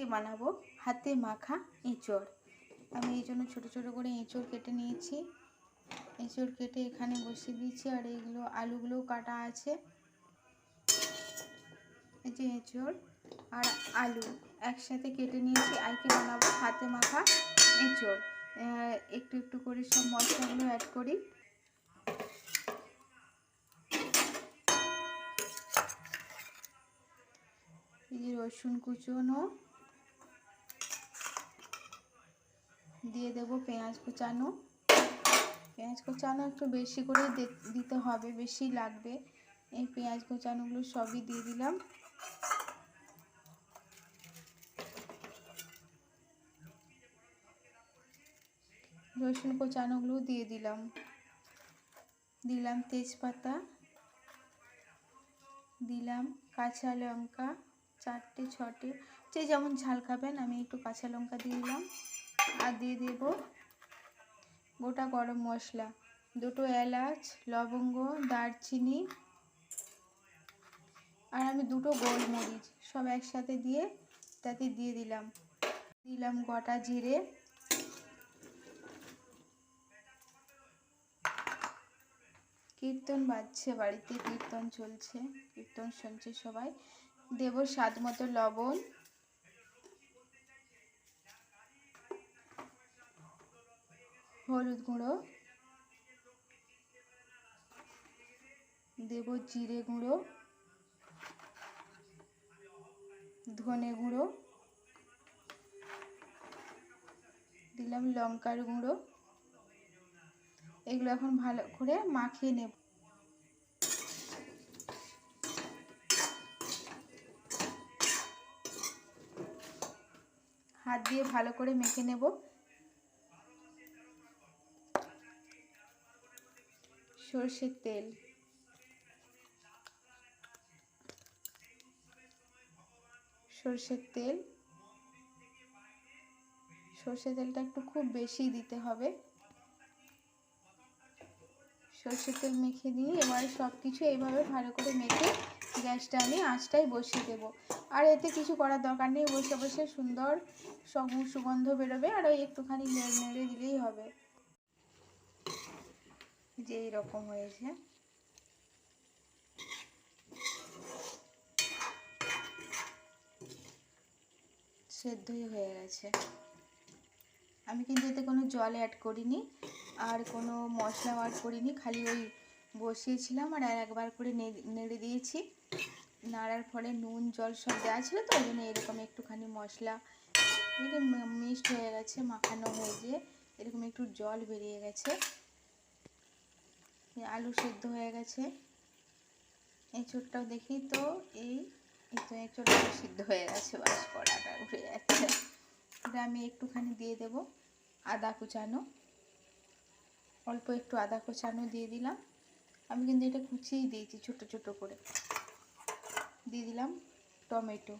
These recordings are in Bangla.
আজকে বানাবো, হাতে মাখা এঁচড়। আমি এই জন্য ছোটো ছোটো করে এঁচড় কেটে নিয়েছি। এঁচড় কেটে এখানে বসিয়ে দিয়েছি আর এইগুলো, আলুগুলোও কাটা আছে। এই যে এঁচড় আর আলু একসাথে কেটে নিয়েছি। আইকে বানাবো? হাতে মাখা এঁচড়। একটু একটু করে সব মশলাগুলো অ্যাড করি। এই যে রসুন কুচনো দিয়ে দেবো পেঁয়াজ কুচানো। পেঁয়াজ কুচানো একটু বেশি করে দিতে হবে, বেশি লাগবে। এই পেঁয়াজ কুচানোগুলো সবই দিয়ে দিলাম। রসুন কোচানোগুলো দিয়ে দিলাম। দিলাম তেজপাতা। দিলাম কাঁচা লঙ্কা, চারটে, ছটে। যে যেমন ঝাল খাবেন, আমি একটু কাঁচা লঙ্কা দিয়ে দিলাম। আর দিয়ে দেব গোটা গরম মশলা। দুটো এলাচ, লবঙ্গ, দারচিনি আর আমি দুটো গোলমরিচ সব একসাথে দিয়ে তাতে দিয়ে দিলাম। দিলাম গোটা জিরে। কীর্তন বাজছে বাড়িতে, কীর্তন চলছে, কীর্তন শুনছে সবাই। দেব স্বাদ মতো লবণ। হলুদ গুঁড়ো, দেব জিরে গুঁড়ো, ধনে গুঁড়ো, দিলাম লঙ্কার গুঁড়ো। এগুলো এখন ভালো করে মাখিয়ে নেব। হাত দিয়ে ভালো করে মেখে নেব। সর্ষের তেল। সর্ষের তেল। সর্ষের তেলটা একটু খুব বেশি দিতে হবে। সর্ষের তেল মেখে দিয়ে এবার সব কিছু এইভাবে ভালো করে মেখে গ্যাসটা আমি আঁচটাই বসিয়ে দেবো। আর এতে কিছু করার দরকার নেই, বসে বসে সুন্দর সুগন্ধ বেরোবে আর ওই একটুখানি নেড়ে নেড়ে দিলেই হবে। যে এইরকম হয়েছে। সেদ্ধই হয়ে গেছে। আমি কিন্তু এতে কোনো জল অ্যাড করিনি, আর কোনো মশলা অ্যাড করিনি, খালি ওই বসিয়েছিলাম আর একবার করে নেড়ে দিয়েছি। নাড়ার ফলে নুন, জল সব দেওয়া ছিল তো, ওই জন্য এরকম একটুখানি মশলা মিক্সড হয়ে গেছে, মাখানো হয়ে যে এরকম একটু জল বেরিয়ে গেছে। আলু সেদ্ধ হয়ে গেছে। এঁচোড়টাও দেখি তো, এই তো এঁচোড়টা সিদ্ধ হয়ে গেছে, বাস কড়াটা উঠে যাচ্ছে। এটা আমি একটুখানি দিয়ে দেব, আদা কুচানো। অল্প একটু আদা কুচানো দিয়ে দিলাম। আমি কিন্তু এটা কুচিয়েই দিয়েছি ছোট ছোট করে। দিয়ে দিলাম টমেটো।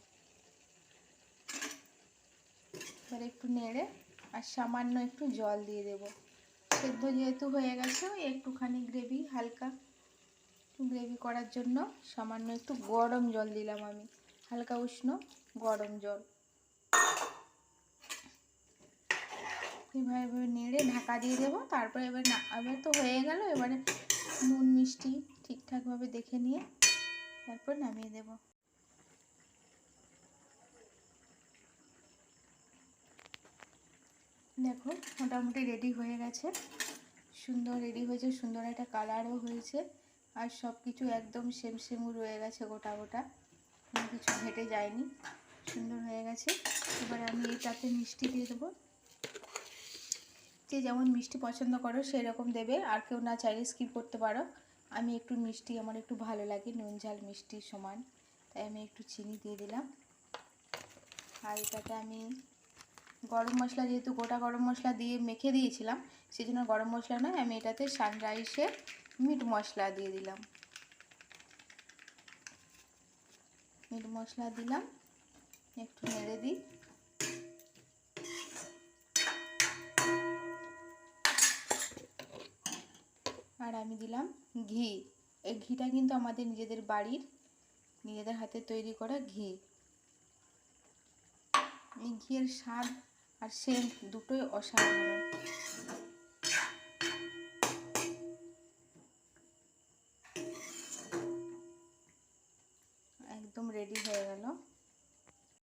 এবার একটু নেড়ে আর সামান্য একটু জল দিয়ে দেব। সেদ্ধ যেহেতু হয়ে গেছে একটুখানি গ্রেভি হালকা গ্রেভি করার জন্য সামান্য একটু গরম জল দিলাম আমি। হালকা উষ্ণ গরম জল। এবার নেড়ে ঢাকা দিয়ে দেবো, তারপরে এবার না, এবার তো হয়ে গেল, এবারে নুন মিষ্টি ঠিকঠাকভাবে দেখে নিয়ে তারপর নামিয়ে দেব। দেখো মোটামুটি রেডি হয়ে গেছে। সুন্দর রেডি হয়েছে, সুন্দর একটা কালারও হয়েছে। আর সব কিছু একদম সেম সেম রয়ে গেছে গোটা গোটা। কোনো কিছু ঘেটে যায়নি। সুন্দর হয়ে গেছে। এবার আমি এটাতে মিষ্টি দিয়ে দেবো। যে যেমন মিষ্টি পছন্দ করো সেই রকম দেবে। আর কেউ না চাইলে স্কিপ করতে পারো। আমি একটু মিষ্টি, আমার একটু ভালো লাগে, নুন ঝাল মিষ্টি সমান। তাই আমি একটু চিনি দিয়ে দিলাম। আর এটাতে আমি গরম মশলা যেহেতু গোটা গরম মশলা দিয়ে মেখে দিয়েছিলাম সেই জন্য গরম মশলা নয়, আমি এটাতে সানরাইসের মিট মশলা দিয়ে দিলাম। মিট মশলা দিলাম, একটু নেড়ে দিই। আর আমি দিলাম ঘি। এই ঘিটা কিন্তু আমাদের নিজেদের বাড়ির, নিজেদের হাতে তৈরি করা ঘি। এই ঘিয়ের স্বাদ আর সেন্ট দুটোই অসাধারণ। একদম রেডি হয়ে গেল।